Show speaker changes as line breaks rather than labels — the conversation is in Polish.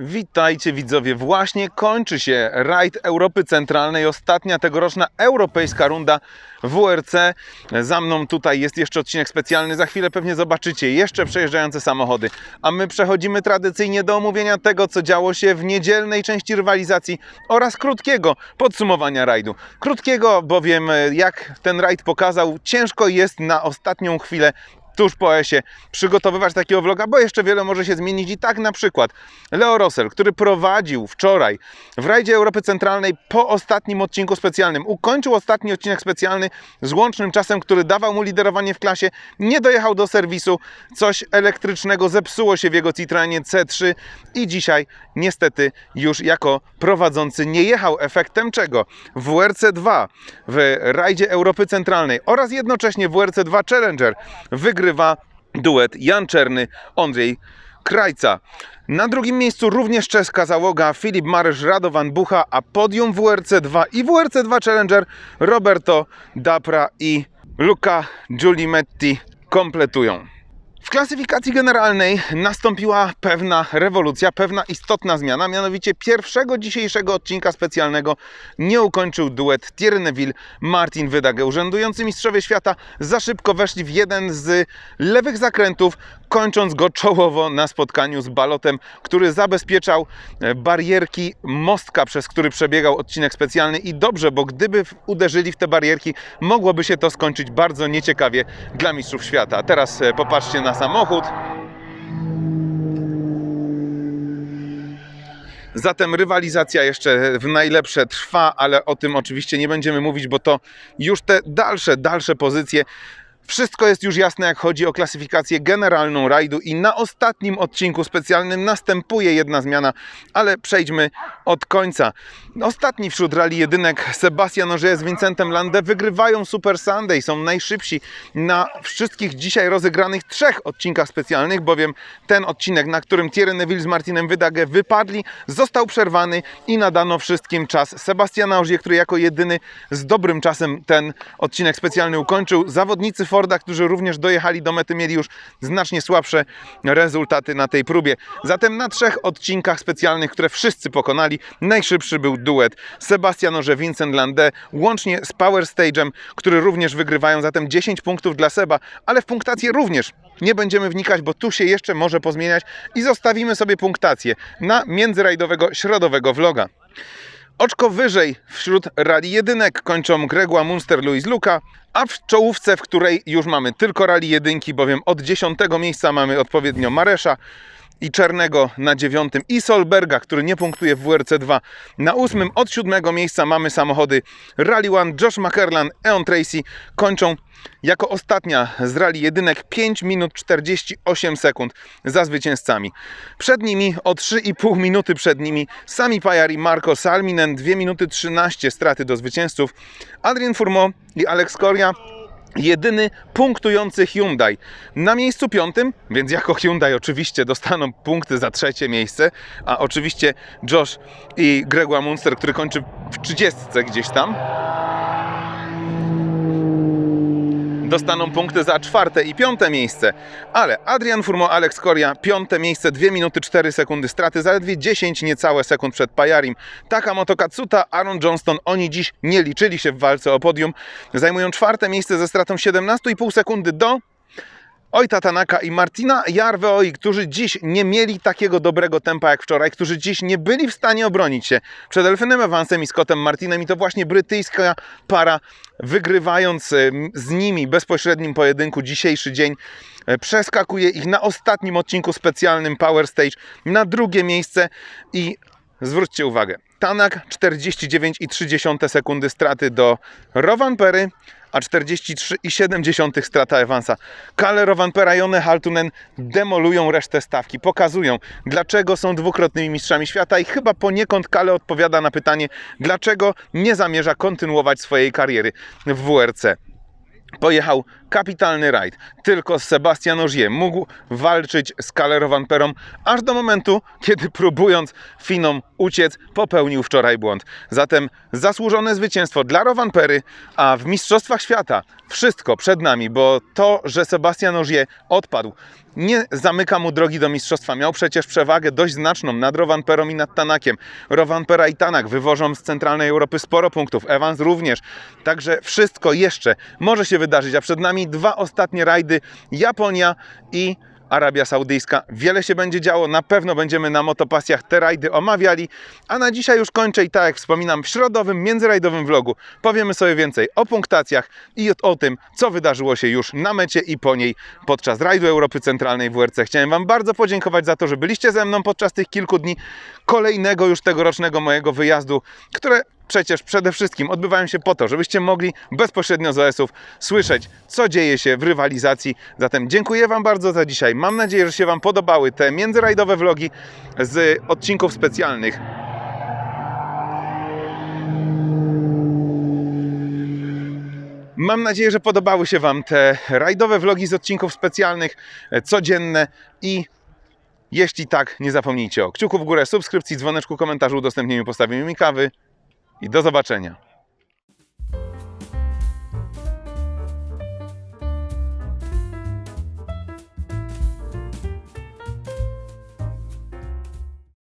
Witajcie widzowie, właśnie kończy się rajd Europy Centralnej, ostatnia tegoroczna europejska runda WRC. Za mną tutaj jest jeszcze odcinek specjalny, za chwilę pewnie zobaczycie jeszcze przejeżdżające samochody. A my przechodzimy tradycyjnie do omówienia tego, co działo się w niedzielnej części rywalizacji oraz krótkiego podsumowania rajdu. Krótkiego, bowiem jak ten rajd pokazał, ciężko jest na ostatnią chwilę tuż po ESie przygotowywać takiego vloga, bo jeszcze wiele może się zmienić i tak na przykład Leo Rossell, który prowadził wczoraj w rajdzie Europy Centralnej po ostatnim odcinku specjalnym, ukończył ostatni odcinek specjalny z łącznym czasem, który dawał mu liderowanie w klasie, nie dojechał do serwisu, coś elektrycznego zepsuło się w jego Citroenie C3 i dzisiaj niestety już jako prowadzący nie jechał efektem czego? W WRC 2 w rajdzie Europy Centralnej oraz jednocześnie w WRC 2 Challenger wygrywa duet Jan Czerny, Andrzej Krajca. Na drugim miejscu również czeska załoga Filip Marysz, Radovan Bucha, a podium WRC 2 i WRC 2 Challenger Roberto Dapra i Luca Giulimetti kompletują. W klasyfikacji generalnej nastąpiła pewna rewolucja, pewna istotna zmiana, mianowicie pierwszego dzisiejszego odcinka specjalnego nie ukończył duet Thierry Neville, Martin Wydage. Urzędujący mistrzowie świata za szybko weszli w jeden z lewych zakrętów, kończąc go czołowo na spotkaniu z balotem, który zabezpieczał e, barierki mostka, przez który przebiegał odcinek specjalny i dobrze, bo gdyby uderzyli w te barierki, mogłoby się to skończyć bardzo nieciekawie dla mistrzów świata. Teraz e, popatrzcie na samochód. Zatem rywalizacja jeszcze w najlepsze trwa, ale o tym oczywiście nie będziemy mówić, bo to już te dalsze, dalsze pozycje. Wszystko jest już jasne, jak chodzi o klasyfikację generalną rajdu i na ostatnim odcinku specjalnym następuje jedna zmiana, ale przejdźmy od końca. Ostatni wśród rally jedynek Sebastian Ogier z Vincentem Lande wygrywają Super Sunday, są najszybsi na wszystkich dzisiaj rozegranych trzech odcinkach specjalnych, bowiem ten odcinek, na którym Thierry Neville z Martinem Wydage wypadli, został przerwany i nadano wszystkim czas Sebastiana Ogier, który jako jedyny z dobrym czasem ten odcinek specjalny ukończył. Zawodnicy Forda, którzy również dojechali do mety, mieli już znacznie słabsze rezultaty na tej próbie. Zatem na trzech odcinkach specjalnych, które wszyscy pokonali, najszybszy był duet Sebastian Ogier, Vincent Lande, łącznie z Power Stage'em, który również wygrywają, zatem 10 punktów dla Seba, ale w punktację również nie będziemy wnikać, bo tu się jeszcze może pozmieniać i zostawimy sobie punktację na międzyrajdowego środowego vloga. Oczko wyżej wśród rally jedynek kończą Gregua Munster, Louis Luka, a w czołówce, w której już mamy tylko rally jedynki, bowiem od 10 miejsca mamy odpowiednio Maresza i Czernego na dziewiątym i Solberga, który nie punktuje w WRC 2 na ósmym. Od siódmego miejsca mamy samochody Rally One, Josh McKerlan, Eon Tracy kończą jako ostatnia z rally jedynek 5 minut 48 sekund za zwycięzcami. Przed nimi o 3,5 minuty przed nimi Sami Pajar i Marco Salminen 2 minuty 13 straty do zwycięzców. Adrian Furmo i Alex Coria jedyny punktujący Hyundai. Na miejscu piątym, więc jako Hyundai oczywiście dostaną punkty za trzecie miejsce, a oczywiście Josh i Gregor Munster, który kończy w 30 gdzieś tam. Dostaną punkty za czwarte i piąte miejsce, ale Adrian Furmo, Alex Coria, piąte miejsce, 2 minuty 4 sekundy straty, zaledwie 10 niecałe sekund przed Pajarim. Takamoto Katsuta, Aaron Johnston, oni dziś nie liczyli się w walce o podium. Zajmują czwarte miejsce ze stratą 17,5 sekundy do Ojta Tanaka i Martina Jarveoi, którzy dziś nie mieli takiego dobrego tempa jak wczoraj, którzy dziś nie byli w stanie obronić się. Przed Elfinem Evansem i Scottem Martinem i to właśnie brytyjska para wygrywając em, z nimi bezpośrednim pojedynku dzisiejszy dzień e, przeskakuje ich na ostatnim odcinku specjalnym Power Stage na drugie miejsce i zwróćcie uwagę, Tanak 49,3 sekundy straty do Rowan Perry, a 43,7 strata Evansa. Kale Rovanpera i One Haltunen demolują resztę stawki, pokazują dlaczego są dwukrotnymi mistrzami świata i chyba poniekąd Kale odpowiada na pytanie, dlaczego nie zamierza kontynuować swojej kariery w WRC pojechał kapitalny rajd. Tylko Sebastian Ogier mógł walczyć z Kalerowan Perą aż do momentu, kiedy próbując Finom uciec, popełnił wczoraj błąd. Zatem zasłużone zwycięstwo dla Rovanpery, a w Mistrzostwach Świata wszystko przed nami, bo to, że Sebastian Ogier odpadł, nie zamyka mu drogi do mistrzostwa. Miał przecież przewagę dość znaczną nad Rovanperą i nad Tanakiem. Rovanpera i Tanak wywożą z centralnej Europy sporo punktów, Evans również. Także wszystko jeszcze może się wydarzyć, a przed nami dwa ostatnie rajdy Japonia i Arabia Saudyjska. Wiele się będzie działo, na pewno będziemy na motopasjach te rajdy omawiali, a na dzisiaj już kończę i tak jak wspominam, w środowym, międzyrajdowym vlogu powiemy sobie więcej o punktacjach i o tym, co wydarzyło się już na mecie i po niej podczas rajdu Europy Centralnej WRC. Chciałem Wam bardzo podziękować za to, że byliście ze mną podczas tych kilku dni kolejnego już tegorocznego mojego wyjazdu, które przecież przede wszystkim odbywają się po to, żebyście mogli bezpośrednio z OS-ów słyszeć, co dzieje się w rywalizacji. Zatem dziękuję Wam bardzo za dzisiaj. Mam nadzieję, że się Wam podobały te międzyrajdowe vlogi z odcinków specjalnych. Mam nadzieję, że podobały się Wam te rajdowe vlogi z odcinków specjalnych, codzienne i jeśli tak, nie zapomnijcie o kciuku w górę, subskrypcji, dzwoneczku, komentarzu, udostępnieniu, postawieniu mi kawy i do zobaczenia.